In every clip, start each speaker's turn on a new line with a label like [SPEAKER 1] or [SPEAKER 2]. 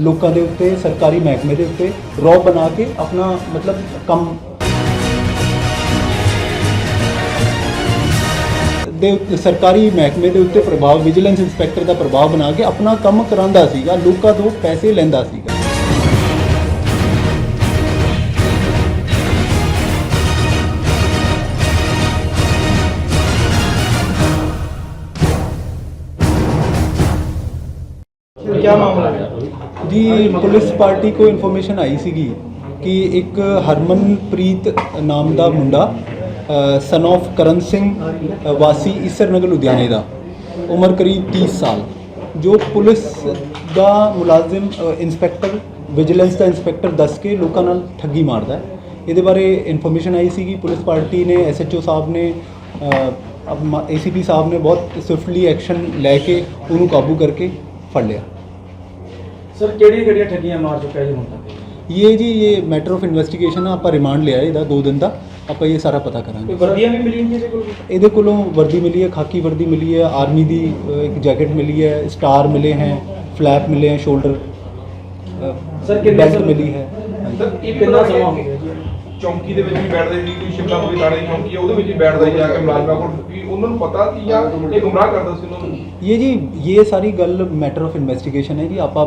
[SPEAKER 1] ਲੋਕਾਂ ਦੇ ਉੱਤੇ, ਸਰਕਾਰੀ ਮਹਿਕਮੇ ਦੇ ਉੱਤੇ ਰੋਬ ਬਣਾ ਕੇ ਆਪਣਾ ਮਤਲਬ ਕੰਮ ਦੇ ਸਰਕਾਰੀ ਮਹਿਕਮੇ ਦੇ ਉੱਤੇ ਪ੍ਰਭਾਵ ਵਿਜੀਲੈਂਸ ਇੰਸਪੈਕਟਰ ਦਾ ਪ੍ਰਭਾਵ ਬਣਾ ਕੇ ਆਪਣਾ ਕੰਮ ਕਰਾਂਦਾ ਸੀਗਾ, ਲੋਕਾਂ ਤੋਂ ਪੈਸੇ ਲੈਂਦਾ ਸੀਗਾ।
[SPEAKER 2] ਕੀ ਮਾਮਲਾ ਹੈ?
[SPEAKER 1] ਜੀ ਪੁਲਿਸ ਪਾਰਟੀ ਕੋ ਇਨਫੋਰਮੇਸ਼ਨ ਆਈ ਸੀਗੀ ਕਿ ਇੱਕ ਹਰਮਨਪ੍ਰੀਤ ਨਾਮ ਦਾ ਮੁੰਡਾ ਸਨ of ਕਰਨ ਸਿੰਘ ਵਾਸੀ ਈਸਰ ਨਗਰ ਲੁਧਿਆਣੇ ਦਾ ਉਮਰ ਕਰੀਬ 30 ਸਾਲ ਜੋ ਪੁਲਿਸ ਦਾ ਮੁਲਾਜ਼ਮ ਅ, ਇੰਸਪੈਕਟਰ ਵਿਜੀਲੈਂਸ ਦਾ ਇੰਸਪੈਕਟਰ ਦੱਸ ਕੇ ਲੋਕਾਂ ਨਾਲ ਠੱਗੀ ਮਾਰਦਾ ਹੈ। ਇਹਦੇ ਬਾਰੇ ਇਨਫੋਰਮੇਸ਼ਨ ਆਈ ਸੀਗੀ ਪੁਲਿਸ ਪਾਰਟੀ ਨੇ ਐਸਐਚਓ ਸਾਹਿਬ ਨੇ ਏਸੀਪੀ ਸਾਹਿਬ ਨੇ ਬਹੁਤ ਸਵਿਫਟਲੀ ਐਕਸ਼ਨ ਲੈ ਕੇ ਉਹਨੂੰ ਕਾਬੂ ਕਰਕੇ ਫੜ ਲਿਆ।
[SPEAKER 2] ਸਰ ਕਿਹੜੀ ਕਿਹੜੀਆਂ ਠੱਗੀਆਂ ਮਾਰ ਚੁੱਕਾ ਜੀ ਹੁਣ ਤੱਕ?
[SPEAKER 1] ਇਹ ਜੀ ਇਹ ਮੈਟਰ ਆਫ ਇਨਵੈਸਟੀਗੇਸ਼ਨ ਆ ਆਪਾਂ ਰਿਮਾਂਡ ਲਿਆ ਇਹਦਾ 2 ਦਿਨ ਦਾ। ਆਪਾਂ ਇਹ ਸਾਰਾ ਪਤਾ
[SPEAKER 2] ਕੋਈ
[SPEAKER 1] ਕਰਾਂਗੇ
[SPEAKER 2] ਵਰਦੀਆਂ ਵੀ ਮਿਲੀਆਂ ਜੀ ਇਹਦੇ ਕੋਲ?
[SPEAKER 1] ਇਹਦੇ ਕੋਲੋਂ ਵਰਦੀ ਮਿਲੀ ਹੈ ਖਾਕੀ ਵਰਦੀ ਮਿਲੀ ਹੈ ਆਰਮੀ ਦੀ ਅ, ਇੱਕ ਜੈਕਟ ਮਿਲੀ ਹੈ ਸਟਾਰ ਮਿਲੇ ਹੈ ਫਲੈਪ ਮਿਲੇ ਹੈ ਸ਼ੋਲਡਰ
[SPEAKER 2] Sir, ਕਿੰਨੇ ਸਰ-
[SPEAKER 1] ਮਿਲੀ ਹੈ।
[SPEAKER 3] ਸਰ ਇਹ
[SPEAKER 2] ਕਿੰਨਾ ਸਮਾਂ ਹੋ ਗਿਆ ਜੀ?
[SPEAKER 3] ਚੌਂਕੀ ਦੇ ਵਿੱਚ ਵੀ ਬੈਠਦੇ ਸੀ ਕੋਈ ਸ਼ਿਮਲਾ ਪੁਰੀ ਥਾਣੇ ਦੀ ਚੌਂਕੀ ਹੈ ਉਹਦੇ ਵਿੱਚ ਵੀ ਬੈਠਦਾ ਸੀ ਜਾ ਕੇ ਮੁਲਾਜ਼ਮਾਂ ਕੋਲ ਵੀ ਉਹਨਾਂ ਨੂੰ ਪਤਾ ਸੀ ਜਾਂ ਇਹ ਗੁੰਮਰਾਹ ਕਰਦਾ ਸੀ ਉਹਨਾਂ ਨੂੰ?
[SPEAKER 1] ਇਹ ਜੀ ਇਹ ਸਾਰੀ ਗੱਲ ਮੈਟਰ ਆਫ ਇਨਵੈਸਟੀਗੇਸ਼ਨ ਹੈ ਜੀ ਆਪਾਂ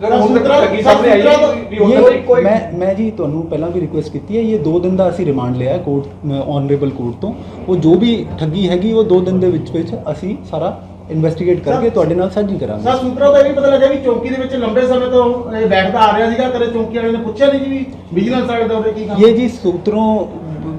[SPEAKER 3] ਸਰ ਹੁਣ ਤੱਕ ਠੱਗੀ ਸਾਹਮਣੇ ਆਈ ਹੈ ਵੀ ਉਹਨਾਂ ਦੀ ਕੋਈ
[SPEAKER 1] ਮੈਂ ਮੈਂ ਜੀ ਤੁਹਾਨੂੰ ਪਹਿਲਾਂ ਵੀ ਰਿਕੁਐਸਟ ਕੀਤੀ ਹੈ ਇਹ 2 ਦਿਨ ਦਾ ਅਸੀਂ ਰਿਮਾਂਡ ਲਿਆ ਹੈ ਕੋਰਟ ਆਨਰੇਬਲ ਕੋਰਟ ਤੋਂ। ਉਹ ਜੋ ਵੀ ਠੱਗੀ ਹੈਗੀ ਉਹ 2 ਦਿਨ ਦੇ ਵਿੱਚ ਵਿੱਚ ਅਸੀਂ ਸਾਰਾ ਇਨਵੈਸਟੀਗੇਟ ਕਰਕੇ ਤੁਹਾਡੇ ਨਾਲ ਸਾਂਝੀ ਕਰਾਂਗੇ।
[SPEAKER 4] ਸਰ ਸੂਤਰਾਂ ਦਾ ਇਹ ਵੀ ਪਤਾ ਲੱਗਾ ਵੀ ਚੌਂਕੀ ਦੇ ਵਿੱਚ ਲੰਬੇ ਸਮੇਂ ਤੋਂ ਇਹ ਬੈਠਦਾ ਆ ਰਿਹਾ ਸੀਗਾ ਕਦੇ ਚੌਂਕੀ ਵਾਲੇ ਨੇ ਪੁੱਛਿਆ ਨਹੀਂ ਜੀ ਵੀ ਵਿਜੀਲੈਂਸ ਵਾਲੇ ਦਾ ਉਹਦੇ ਕੀ ਕੰਮ
[SPEAKER 1] ਇਹ ਜੀ ਸੂਤਰੋਂ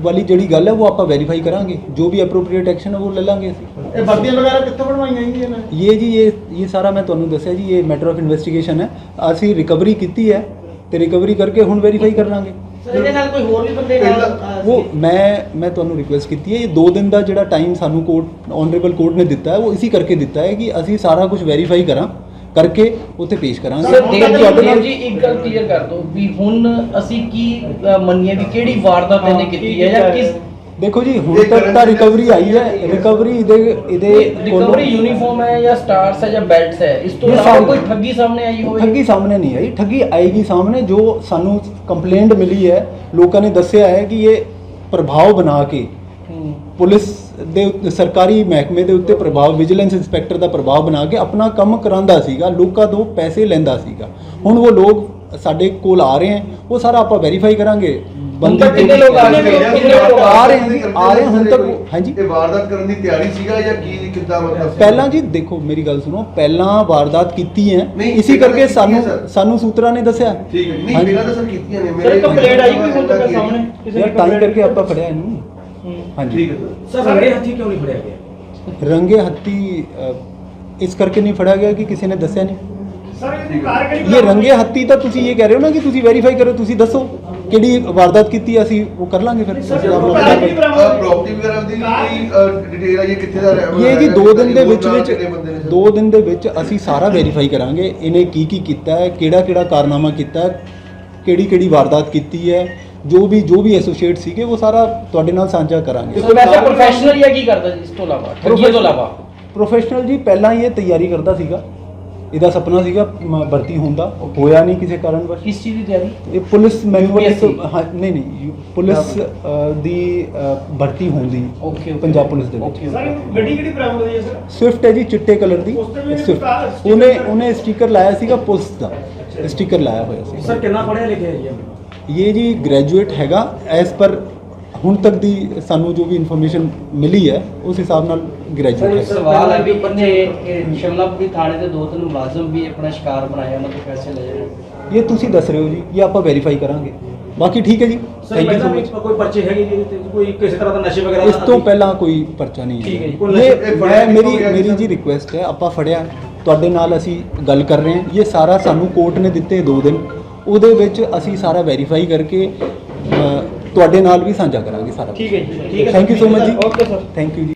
[SPEAKER 1] ਵਾਲੀ ਜਿਹੜੀ ਗੱਲ ਹੈ ਉਹ ਆਪਾਂ ਵੈਰੀਫਾਈ ਕਰਾਂਗੇ। ਜੋ ਵੀ ਐਪਰੋਪ੍ਰੀਏਟ ਐਕਸ਼ਨ ਹੈ ਉਹ ਲੈ ਲਾਂਗੇ ਅਸੀਂ।
[SPEAKER 4] ਇਹ ਵਰਦੀਆਂ ਵਗੈਰਾ ਕਿੱਥੋਂ ਬਣਵਾਈਆਂ ਜੀ ਇਹਨਾਂ ਨੇ?
[SPEAKER 1] ਇਹ ਜੀ ਇਹ ਇਹ ਸਾਰਾ ਮੈਂ ਤੁਹਾਨੂੰ ਦੱਸਿਆ ਜੀ ਇਹ ਮੈਟਰ ਆਫ ਇਨਵੈਸਟੀਗੇਸ਼ਨ ਹੈ। ਅਸੀਂ ਰਿਕਵਰੀ ਕੀਤੀ ਹੈ ਤੇ ਰਿਕਵਰੀ ਕਰਕੇ ਹੁਣ ਵੈਰੀਫਾਈ ਕਰ ਲਾਂਗੇ।
[SPEAKER 4] ਸਰ ਇਹਦੇ ਨਾਲ ਕੋਈ ਹੋਰ ਵੀ ਬੰਦੇ ਨਾਲ
[SPEAKER 1] ਉਹ ਮੈਂ ਮੈਂ ਤੁਹਾਨੂੰ ਰਿਕੁਐਸਟ ਕੀਤੀ ਹੈ ਇਹ 2 ਦਿਨ ਦਾ ਜਿਹੜਾ ਟਾਈਮ ਸਾਨੂੰ ਕੋਰਟ ਆਨਰੇਬਲ ਕੋਰਟ ਨੇ ਦਿੱਤਾ ਹੈ ਉਹ ਇਸੇ ਕਰਕੇ ਦਿੱਤਾ ਹੈ ਕਿ ਅਸੀਂ ਸਾਰਾ ਕੁਝ ਵੈਰੀਫਾਈ ਕਰਾਂ। ਕਰਕੇ ਉੱਥੇ ਪੇਸ਼ ਕਰਾਂਗੇ।
[SPEAKER 5] ਸਰ ਦੇਵ ਜੀ ਦੇਵ ਇੱਕ ਗੱਲ ਕਲੀਅਰ ਕਰ ਦਿਓ ਵੀ ਹੁਣ ਅਸੀਂ ਕੀ ਅ, ਮੰਨੀਏ ਵੀ ਕਿਹੜੀ ਵਾਰਦਾਤ ਇਹਨੇ ਕੀਤੀ ਹੈ ਜਾਂ ਕਿਸ
[SPEAKER 1] ਦੇਖੋ ਜੀ ਹੁਣ ਤੱਕ ਤਾਂ ਰਿਕਵਰੀ ਆਈ ਹੈ। ਰਿਕਵਰੀ ਇਹਦੇ ਇਹਦੇ
[SPEAKER 5] ਰਿਕਵਰੀ ਯੂਨੀਫਾਰਮ ਹੈ ਜਾਂ ਸਟਾਰਸ ਹੈ ਜਾਂ ਬੈਲਟਸ ਹੈ ਇਸ ਤੋਂ ਇਲਾਵਾ ਕੋਈ ਠੱਗੀ ਸਾਹਮਣੇ ਆਈ ਹੋਵੇ?
[SPEAKER 1] ਠੱਗੀ ਸਾਹਮਣੇ ਨਹੀਂ ਆਈ। ਠੱਗੀ ਆਏਗੀ ਸਾਹਮਣੇ ਜੋ ਸਾਨੂੰ ਕੰਪਲੇਂਟ ਮਿਲੀ ਹੈ ਲੋਕਾਂ ਨੇ ਦੱਸਿਆ ਹੈ ਕਿ ਇਹ ਪ੍ਰਭਾਵ ਬਣਾ ਕੇ
[SPEAKER 5] ਹੂੰ।
[SPEAKER 1] ਪੁਲਿਸ ਦੇ ਸਰਕਾਰੀ ਮਹਿਕਮੇ ਦੇ ਉੱਤੇ ਪ੍ਰਭਾਵ ਵਿਜੀਲੈਂਸ ਇੰਸਪੈਕਟਰ ਦਾ ਪ੍ਰਭਾਵ ਬਣਾ ਕੇ ਆਪਣਾ ਕੰਮ ਕਰਾਉਂਦਾ ਸੀਗਾ ਲੋਕਾਂ ਤੋਂ ਪੈਸੇ ਲੈਂਦਾ ਸੀਗਾ। ਹੁਣ ਉਹ ਲੋਕ ਸਾਡੇ ਕੋਲ ਆ ਰਹੇ ਹਨ ਉਹ ਸਾਰਾ ਆਪਾਂ ਵੈਰੀਫਾਈ ਕਰਾਂਗੇ।
[SPEAKER 5] ਤੱਕ ਕਿੰਨੇ ਲੋਕ ਆ ਲੋਕ
[SPEAKER 1] ਆ ਰਹੇ ਆ ਰਹੇ ਹੁਣ ਤੱਕ ਹਾਂਜੀ।
[SPEAKER 6] ਇਹ ਵਾਰਦਾਤ ਕਰਨ ਦੀ ਤਿਆਰੀ ਸੀਗਾ ਜਾਂ ਕੀ ਕਿੱਦਾਂ ਮਤਲਬ?
[SPEAKER 1] ਪਹਿਲਾਂ ਜੀ ਦੇਖੋ ਮੇਰੀ ਗੱਲ ਸੁਣੋ ਪਹਿਲਾਂ ਵਾਰਦਾਤ ਕੀਤੀ ਹੈ। ਇਸੇ
[SPEAKER 6] ਪਹਿਲਾਂ
[SPEAKER 1] ਕਰਕੇ ਸਾਨੂੰ
[SPEAKER 6] ਹੈ।
[SPEAKER 1] ਸਾਨੂੰ ਸੂਤਰਾਂ ਨੇ ਦੱਸਿਆ।
[SPEAKER 6] ਠੀਕ ਹੈ। ਨਹੀਂ। ਮੇਰਾ ਤਾਂ ਸਰ ਕੀਤੀਆਂ ਨੇ
[SPEAKER 2] ਸਰ ਕੰਪਲੇਂਟ ਆਈ ਕੋਈ ਹੁਣ ਤੱਕ ਸਾਹਮਣੇ? ਕਿਸੇ complaint?
[SPEAKER 1] ਕਰਕੇ ਆਪਾਂ ਫੜਿਆ ਇਹਨੂੰ। ਹਾਂਜੀ।
[SPEAKER 6] ਠੀਕ ਹੈ ਸਰ।
[SPEAKER 2] ਸਰ ਰੰਗੇ ਹੱਥੀ ਕਿਉਂ ਨਹੀਂ ਫੜਿਆ ਗਿਆ?
[SPEAKER 1] ਰੰਗੇ ਹੱਤੀ ਅ, ਇਸ ਕਰਕੇ ਨਹੀਂ ਫੜਿਆ ਗਿਆ ਕਿ ਕਿਸੇ ਨੇ ਦੱਸਿਆ ਨਹੀਂ?
[SPEAKER 4] ਸਰ ਇਹਦੀ ਕਾਰ ਕਿਹੜੀ
[SPEAKER 1] ਇਹ ਰੰਗੇ ਹੱਤੀ ਤਾਂ ਤੁਸੀਂ ਇਹ ਕਹਿ ਰਹੇ ਹੋ ਨਾ ਕਿ ਤੁਸੀਂ ਵੈਰੀਫਾਈ ਕਰੋ ਤੁਸੀਂ ਦੱਸੋ ਕਿਹੜੀ ਵਾਰਦਾਤ ਕੀਤੀ ਹੈ, ਅਸੀਂ ਉਹ ਕਰ ਲਾਂਗੇ ਫਿਰ।
[SPEAKER 6] ਪ੍ਰਾਪਰਟੀ ਵਗੈਰਾ ਦੀ ਕੋਈ ਡਿਟੇਲ ਆਈ ਹੈ ਕਿੱਥੇ ਦਾ ਰਹਿ-
[SPEAKER 1] ਇਹ ਜੀ 2 ਦਿਨ ਦੇ ਵਿੱਚ ਵਿੱਚ
[SPEAKER 6] ਬੰਦੇ ਨੇ ਸਰ?
[SPEAKER 1] 2 ਦਿਨ ਦੇ ਵਿੱਚ ਅਸੀਂ ਸਾਰਾ ਵੈਰੀਫਾਈ ਕਰਾਂਗੇ ਇਹਨੇ ਕੀ ਕੀ ਕੀਤਾ ਹੈ ਕਿਹੜਾ ਕਿਹੜਾ ਕਾਰਨਾਮਾ ਕੀਤਾ ਹੈ ਕਿਹੜੀ ਕਿਹੜੀ ਵਾਰਦਾਤ ਕੀਤੀ ਹੈ ਜੋ ਵੀ ਜੋ ਵੀ ਐਸੋਸੀਏਟ ਸੀਗੇ ਉਹ ਸਾਰਾ ਤੁਹਾਡੇ ਨਾਲ ਸਾਂਝਾ ਕਰਾਂਗੇ।
[SPEAKER 5] ਸੋ ਵੈਸੇ ਪ੍ਰੋਫੈਸ਼ਨਲ ਜਾਂ ਕੀ ਕਰਦਾ ਜੀ ਇਸ ਤੋਂ ਇਲਾਵਾ? ਠੱਗੀ ਤੋਂ ਇਲਾਵਾ?
[SPEAKER 1] ਪ੍ਰੋਫੈਸ਼ਨਲ ਜੀ ਪਹਿਲਾਂ ਹੀ ਇਹ ਤਿਆਰੀ ਕਰਦਾ ਸੀਗਾ। ਇਹਦਾ ਸੁਪਨਾ ਸੀਗਾ ਮ, ਭਰਤੀ ਹੋਣ ਦਾ। ਹੋਇਆ ਨਹੀਂ ਕਿਸੇ ਕਾਰਨ ਵਸ਼
[SPEAKER 5] ਕਿਸ ਚੀਜ਼ ਦੀ ਤਿਆਰੀ?
[SPEAKER 1] ਇਹ ਪੁਲਿਸ ਮੈਨੂਅਲ
[SPEAKER 5] UPSC?
[SPEAKER 1] ਹਾਂ ਨਹੀਂ ਨਹੀਂ ਯੂ- ਪੁਲਿਸ ਅ, ਦੀ ਅ, ਭਰਤੀ ਹੋਣ ਦੀ।
[SPEAKER 5] ਓਕੇ
[SPEAKER 1] ਪੰਜਾਬ ਪੁਲਿਸ ਦੇ ਵਿੱਚ।
[SPEAKER 4] ਸਰ ਗੱਡੀ ਕਿਹੜੀ ਬਰਾਮਦ ਹੋਈ ਹੈ ਸਰ
[SPEAKER 1] ਸਵਿਫਟ ਹੈ ਜੀ ਚਿੱਟੇ ਕਲਰ ਦੀ।
[SPEAKER 4] ਉਸ ਤੇ ਵੀ
[SPEAKER 1] Swift।
[SPEAKER 4] ਕਾਰ- sticker
[SPEAKER 1] ਉਹਨੇ
[SPEAKER 4] ਲਾਇਆ।
[SPEAKER 1] ਉਹਨੇ ਸਟicker ਲਾਇਆ ਸੀਗਾ ਪੁਲਿਸ ਦਾ। ਸਟicker ਲਾਇਆ ਹੋਇਆ ਸੀ।
[SPEAKER 2] ਸਰ ਕਿੰਨਾ ਪੜਿਆ ਲਿਖਿਆ ਹੈ ਜੀ? ਇਹ?
[SPEAKER 1] ਜੀ ਗ੍ਰੈਜੂਏਟ ਹੈਗਾ ਐਸ ਪਰ ਹੁਣ ਤੱਕ ਦੀ ਸਾਨੂੰ ਜੋ ਵੀ ਇਨਫੋਰਮੇਸ਼ਨ ਮਿਲੀ ਹੈ ਉਸ ਹਿਸਾਬ ਨਾਲ ਗ੍ਰੈਜੂਏਟ ਹੈ
[SPEAKER 7] ਸਵਾਲ ਹੈ ਵੀ ਇੱਥੇ ਸ਼ਿਮਲਾਪੁਰੀ ਥਾਣੇ ਦੇ ਦੋ ਤਿੰਨ ਮੁਲਾਜ਼ਮ ਵੀ ਆਪਣਾ ਸ਼ਿਕਾਰ ਬਣਾਇਆ ਉਹਨਾਂ ਤੋਂ ਪੈਸੇ ਲਏ ਨੇ
[SPEAKER 1] ਇਹ ਤੁਸੀਂ ਦੱਸ ਰਹੇ ਹੋ ਜੀ ਇਹ ਆਪਾਂ ਵੈਰੀਫਾਈ ਕਰਾਂਗੇ ਬਾਕੀ ਠੀਕ ਹੈ ਜੀ
[SPEAKER 2] sir
[SPEAKER 1] thank you so much
[SPEAKER 2] ਕੋਈ ਪਰਚੇ ਹੈਗੇ ਜੀ? ਕੋਈ ਕਿਸੇ ਤਰ੍ਹਾਂ ਦਾ ਨਸ਼ੇ ਵਗੈਰਾ
[SPEAKER 1] ਇਸ
[SPEAKER 2] ਦਾ
[SPEAKER 1] ਤੋਂ ਪਹਿਲਾਂ ਕੋਈ ਪਰਚਾ ਨਹੀਂ
[SPEAKER 2] ਹੈ
[SPEAKER 1] ਇਹ ਮੈਂ ਮੇਰੀ ਮੇਰੀ? ਜੀ ਰਿਕੁਐਸਟ ਹੈ ਆਪਾਂ ਫੜਿਆ ਤੁਹਾਡੇ ਨਾਲ ਅਸੀਂ ਗੱਲ ਕਰ ਰਹੇ ਹਾਂ ਇਹ ਸਾਰਾ ਸਾਨੂੰ ਕੋਰਟ ਨੇ ਦਿੱਤੇ 2 ਦਿਨ ਉਹਦੇ ਵਿੱਚ ਅਸੀਂ ਸਾਰਾ ਵੈਰੀਫਾਈ ਕਰਕੇ ਅ, ਤੁਹਾਡੇ ਨਾਲ ਵੀ ਸਾਂਝਾ ਕਰਾਂਗੇ ਸਾਰਾ
[SPEAKER 2] ਠੀਕ ਹੈ ਜੀ ਠੀਕ ਹੈ
[SPEAKER 1] ਥੈਂਕ ਯੂ ਸੋ ਮਚ ਜੀ।
[SPEAKER 2] Okay sir.
[SPEAKER 1] ਥੈਂਕ ਯੂ ਜੀ।